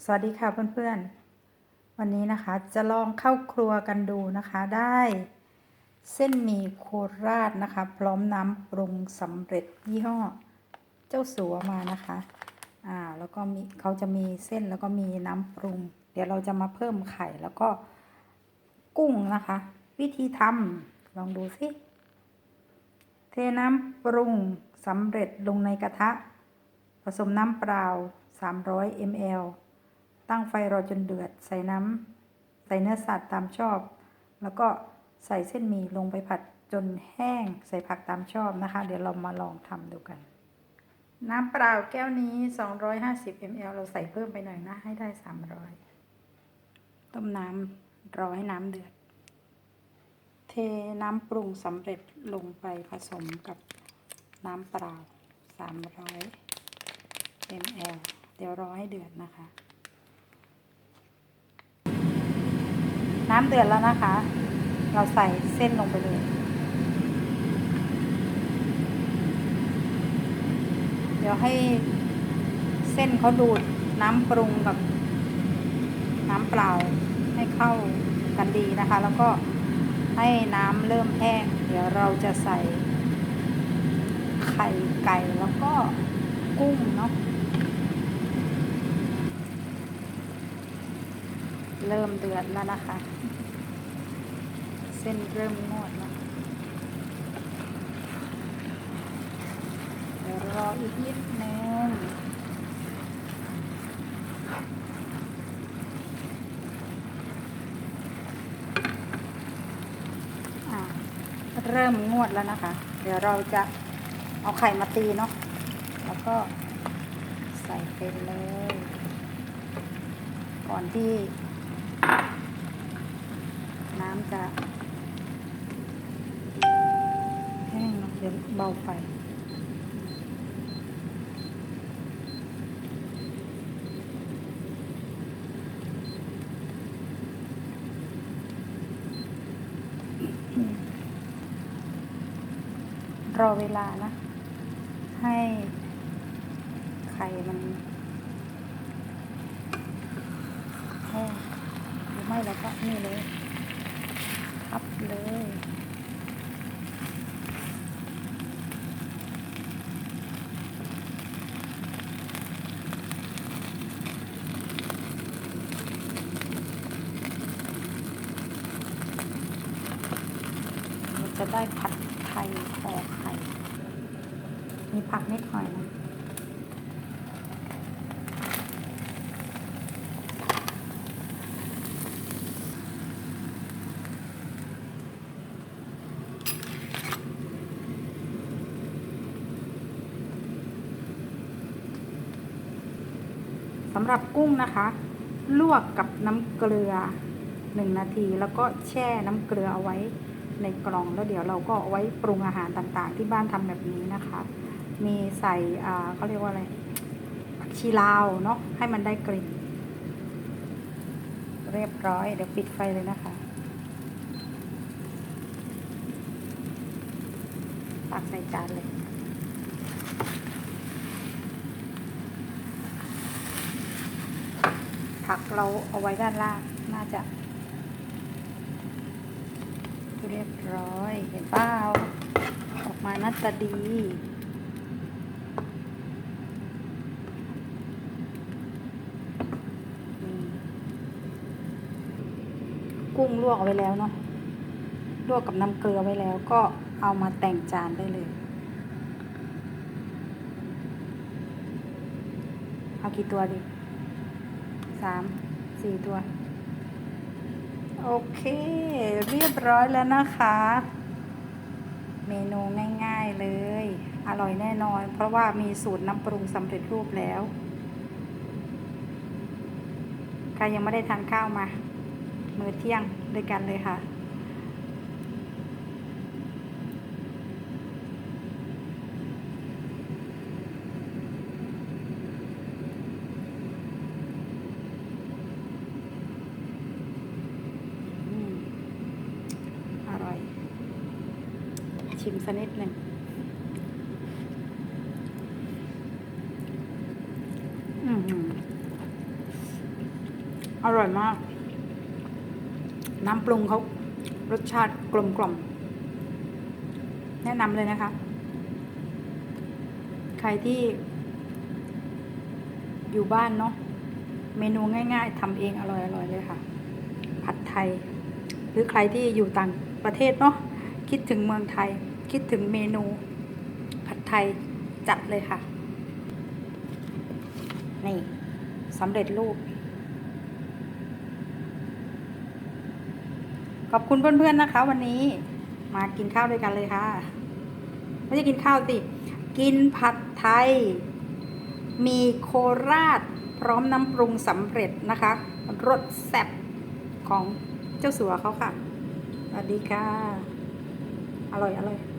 สวัสดีค่ะเพื่อนๆ วันนี้นะคะจะลองเข้าครัวกันดูนะคะ ได้เส้นหมี่โคราชนะคะ พร้อมน้ำปรุงสำเร็จยี่ห้อเจ้าสัวมานะคะอ่าแล้วก็มีเขาจะมีเส้นแล้วก็มีน้ำปรุง เดี๋ยวเราจะมาเพิ่มไข่แล้วก็กุ้งนะคะ วิธีทำลองดูสิเทน้ำปรุงสำเร็จลงในกระทะ ผสมน้ำเปล่า 300 ml ตั้งไฟรอจนเดือด ใส่น้ำใส่เนื้อสัตว์ตามชอบ แล้วก็ใส่เส้นหมี่ลงไปผัดจนแห้ง ใส่ผักตามชอบนะคะ เดี๋ยวเรามาลองทำดูกัน น้ำเปล่าแก้วนี้ 250 ml เราใส่เพิ่มไปหน่อยนะ ให้ได้ 300 ต้มน้ำรอให้น้ำเดือด เทน้ำปรุงสำเร็จลงไปผสมกับน้ำเปล่า 300 ml เดี๋ยวรอให้เดือดนะคะ น้ำเดือดแล้วนะคะ เราใส่เส้นลงไปเลย เดี๋ยวให้เส้นเขาดูดน้ำปรุงกับน้ำเปล่าให้เข้ากันดีนะคะ แล้วก็ให้น้ำเริ่มแห้ง เดี๋ยวเราจะใส่ไข่ไก่แล้วก็กุ้งเนาะ เริ่มเดือดแล้วนะคะ เส้นเริ่มงวดแล้วเดี๋ยวรออีกนิดนึงเริ่มงวดแล้วนะคะ เดี๋ยวเราจะเอาไข่มาตีเนาะ แล้วก็ใส่ไปเลย ก่อนที่ จะแห้งเนาะเดี๋ยวเบาไฟรอเวลานะ ให้ไข่มันแห้งหรือไม่แล้วก็นี่เลยพับเลย เราจะ ได้ผัดไทยห่อไข่ มีผักนิดหน่อยนะสำหรับกุ้งนะคะ ลวกกับน้ำเกลือ 1 นาที แล้วก็แช่น้ำเกลือเอาไว้ ในกล่องแล้วเดี๋ยวเราก็เอาไว้ปรุงอาหารต่างๆ ที่บ้านทำแบบนี้นะคะ มีใส่อ่าเขาเรียกว่าอะไรผักชีลาวเนาะให้มันได้กลิ่น เรียบร้อย เดี๋ยวปิดไฟเลยนะคะตักใส่จานเลยผักเราเอาไว้ด้านล่างน่าจะ เรียบร้อย เห็นเปล่าออกมาหน้าตาดีกุ้งลวกเอาไว้แล้วเนาะลวกกับน้ำเกลือไว้แล้วก็เอามาแต่งจานได้เลย เอากี่ตัวดีสามสี่ตัว โอเค เรียบร้อยแล้วนะคะ เมนูง่ายๆเลย อร่อยแน่นอน เพราะว่ามีสูตรน้ำปรุงสำเร็จรูปแล้วใครยังไม่ได้ทานข้าวมา มื้อเที่ยงด้วยกันเลยค่ะ อืมอร่อย ชิมสักนิดหนึ่งอือหืออร่อยมาก น้ำปรุงเขารสชาติกลมกล่อม แนะนำเลยนะคะ ใครที่ อยู่บ้านเนาะ เมนูง่าย ๆทำเองอร่อยๆเลยค่ะ ผัดไทย หรือใครที่อยู่ต่างประเทศเนาะ คิดถึงเมืองไทย คิดถึงเมนูผัดไทยจัดเลยค่ะ นี่สำเร็จรูป ขอบคุณเพื่อนๆนะคะ วันนี้มากินข้าวด้วยกันเลยค่ะ ไม่ใช่กินข้าวสิ กินผัดไทย มีโคราชพร้อมน้ำปรุงสำเร็จนะคะ รสแซ่บของเจ้าสัวเขาค่ะ สวัสดีค่ะ อร่อย อร่อย